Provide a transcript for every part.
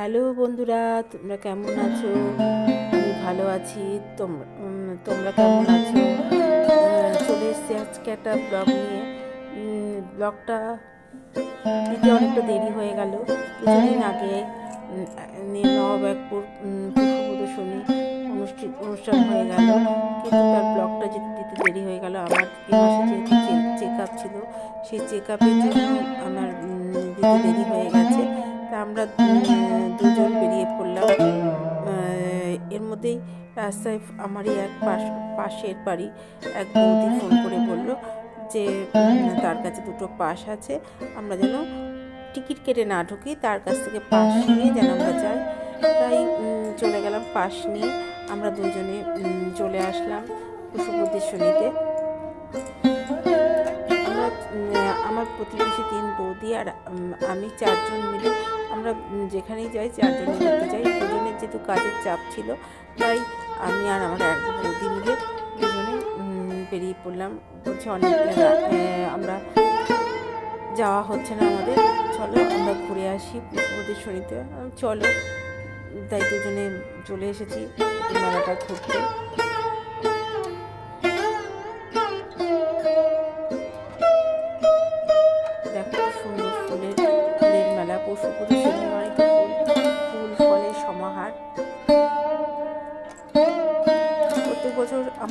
Hello বন্ধুরা, তোমরা কেমন আছো? আমি ভালো আছি। তোমরা তোমরা কেমন আছো? চলে এসেছি আজকে একটা ব্লগ নিয়ে। ব্লগটা দিতে অনেকটা দেরি হয়ে গেল। কিছুদিন আগে নবাবপুর প্রদর্শনী অনুষ্ঠিত, অনুষ্ঠান হয়ে গেল। কিন্তু তার ব্লগটা যেতে দিতে দেরি হয়ে গেল, আমার মাসে যেহেতু চেক আপ ছিল, সেই চেক আপের জন্য আমার দিতে দেরি হয়ে গেছে। তা আমরা দুজন বেরিয়ে পড়লাম। এর মধ্যেই রাস্তায় আমারই এক পাশ, পাশের বাড়ি এক বৌদি ফোন করে বলল যে তার কাছে দুটো পাস আছে। আমরা যেন টিকিট কেটে না ঢুকি, তার কাছ থেকে পাস নিয়ে যেন আমরা যাই। তাই চলে গেলাম পাস নিয়ে। আমরা দুজনে চলে আসলাম কুশপুদ্দীশ্বরীতে আমরা প্রতিবেশী তিন বৌদি আর আমি চারজন মিলে আমরা যেখানেই যাই চারজন ঘুরতে যাই। দুজনের যেহেতু কাজের চাপ ছিল, তাই আমি আর আমার এক বৌদি মিলে দুজনে বেরিয়ে পড়লাম। বলছে অনেক আমরা যাওয়া হচ্ছে না আমাদের, চলো আমরা ঘুরে আসি পুষ্পদেশ্বরীতে চলো, তাই দুজনে চলে এসেছি মেলাটা ঘুরতে।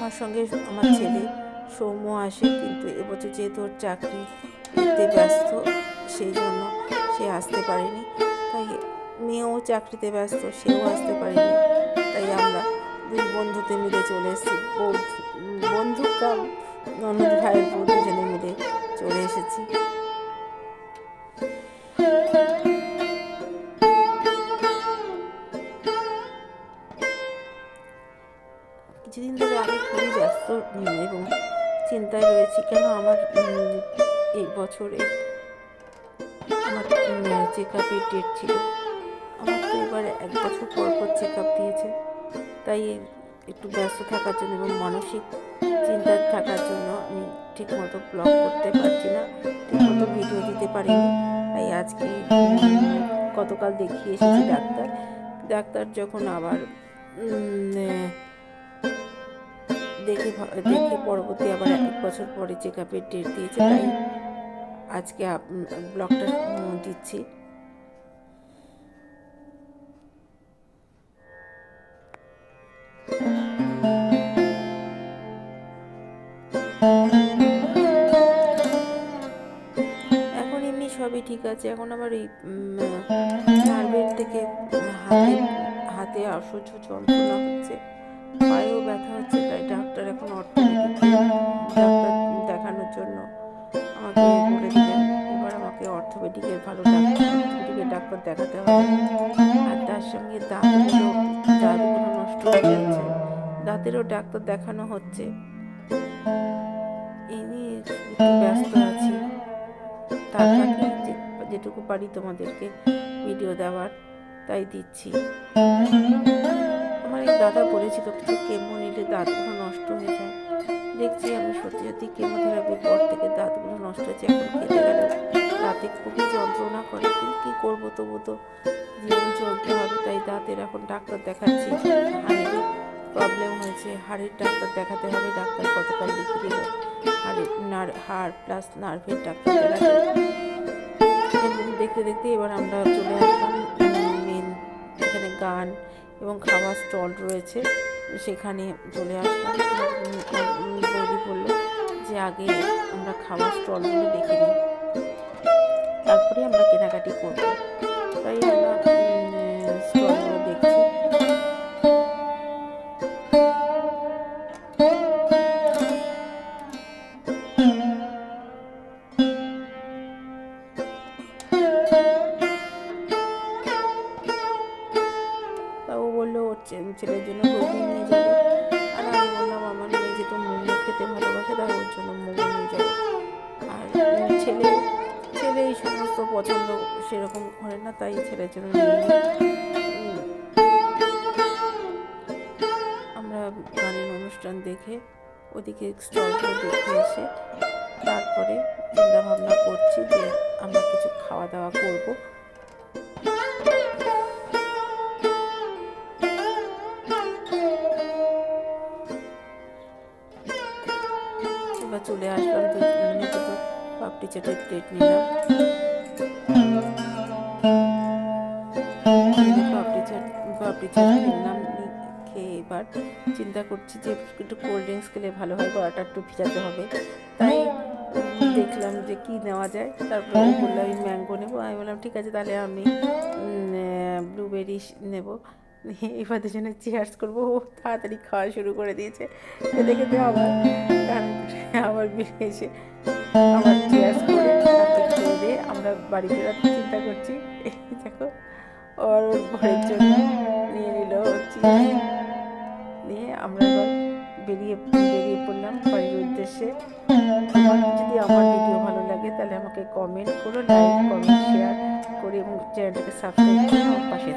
আমার সঙ্গে আমার ছেলে সৌম্য আসে, কিন্তু এবছর যেহেতু ওর চাকরিতে ব্যস্ত, সেই জন্য সে আসতে পারেনি। তাই মেয়েও চাকরিতে ব্যস্ত, সেও আসতে পারেনি। তাই আমরা দুই বন্ধুতে মিলে চলে এসেছি। বন্ধু কাম, ননদ ভাইয়ের বউ মিলে চলে এসেছি। কিছুদিন ধরে আমি খুবই ব্যস্ত এবং চিন্তায় রয়েছি কেন আমার এই বছরে আমার চেক আপের ডেট ছিল। আমার তো এবারে এক বছর পর পর চেক আপ দিয়েছে। তাই একটু ব্যস্ত থাকার জন্য এবং মানসিক চিন্তায় থাকার জন্য আমি ঠিকমতো ব্লগ করতে পারছি না, ঠিকমতো ভিডিও দিতে পারিনি। তাই আজকে গতকাল দেখিয়ে এসেছি ডাক্তার। ডাক্তার যখন আবার দেখে দেখে পরবর্তী আবার এক বছর পরে চেক আপের ডেট দিয়েছে তাই আজকে ব্লগটা দিচ্ছি। এখন এমনি সবই ঠিক আছে। এখন আবার এই নার্ভের থেকে হাতে হাতে অসহ্য যন্ত্রণা হচ্ছে। পায়েও ব্যথা হচ্ছে, তাই ডাক্তার এখন অর্থোপেডিক ডাক্তার দেখানোর জন্য আমাকে বলে দিলেন। এবার আমাকে অর্থোপেডিকের ভালো ডাক্তার ডাক্তার দেখাতে হবে। আর তার সঙ্গে দাঁতগুলো দাঁতগুলো নষ্ট হয়ে যাচ্ছে। দাঁতেরও ডাক্তার দেখানো হচ্ছে। এই নিয়ে একটু ব্যস্ত আছি। তার যেটুকু পারি তোমাদেরকে ভিডিও দেওয়ার, তাই দিচ্ছি। আমার এক দাদা বলেছিল কিছু কেমো নিলে দাঁতগুলো নষ্ট হয়ে যায়। দেখছি আমি সত্যি সত্যি কেমোথেরাপির পর থেকে দাঁতগুলো নষ্ট হয়েছে, এখন খেতে গেলে। দাঁতে খুবই যন্ত্রণা করে। কিন্তু কী করব তবু তো? জীবন চলতে হবে, তাই দাঁতের এখন ডাক্তার দেখাচ্ছি। হাড়েরও প্রবলেম হয়েছে। হাড়ের ডাক্তার দেখাতে হবে, ডাক্তার গতকাল লিখে দিল। হাড়ের নার, হাড় প্লাস নার্ভের ডাক্তার দেখতে দেখতে এবার আমরা চলে আসলাম মেন এখানে গান। এবং খাবার স্টল রয়েছে, সেখানে চলে আসলাম। বলল যে আগে আমরা খাবার স্টলগুলো দেখে নিই। তারপরে আমরা কেনাকাটি করব। তাই আমরা বলল, ওর ছেলের জন্য ঘুগনি নিয়ে যাবে। আর আমি বললাম, আমার মেয়ে যেহেতু মোমো খেতে ভালোবাসে, তাই ওর জন্য মোমো নিয়ে যাব। আর ছেলে ছেলে এই সমস্ত পছন্দ সেরকম করে না, তাই ছেলের জন্য আমরা গানের অনুষ্ঠান দেখে ওদিকে স্টলগুলো দেখে এসে তারপরে চিন্তা ভাবনা করছি যে আমরা কিছু খাওয়া দাওয়া করব। আমরা চলে আসলাম তো পাপড়ি চাটের প্লেট নিলাম। পাপড়ি চাট পাপড়ি চাট নিলাম, খেয়ে এবার চিন্তা করছি যে একটু কোল্ড ড্রিঙ্কস খেলে ভালো হয় গলাটা একটু ভিজাতে হবে। তাই দেখলাম যে কি নেওয়া যায়, তারপরে বললাম আমি ম্যাঙ্গো নেব। আমি বললাম, ঠিক আছে, তাহলে আমি ব্লুবেরি নেব। এবার দুজনে চেয়ার্স করব। ও তাড়াতাড়ি খাওয়া শুরু করে দিয়েছে। খেতে খেতে আবার আবার বেরিয়ে এসে আবার চেয়ার্স করে দিয়ে আমরা বাড়ি ফেরার চিন্তা করছি। এই দেখো, ওর ঘরের জন্য নিয়ে নিল নিয়ে আমরা বেরিয়ে বেরিয়ে পড়লাম বাড়ির উদ্দেশ্যে। যদি আমার ভিডিও ভালো লাগে তাহলে আমাকে কমেন্ট করো লাইক কমেন্ট শেয়ার করে চ্যানেলটাকে সাবস্ক্রাইব করে পাশে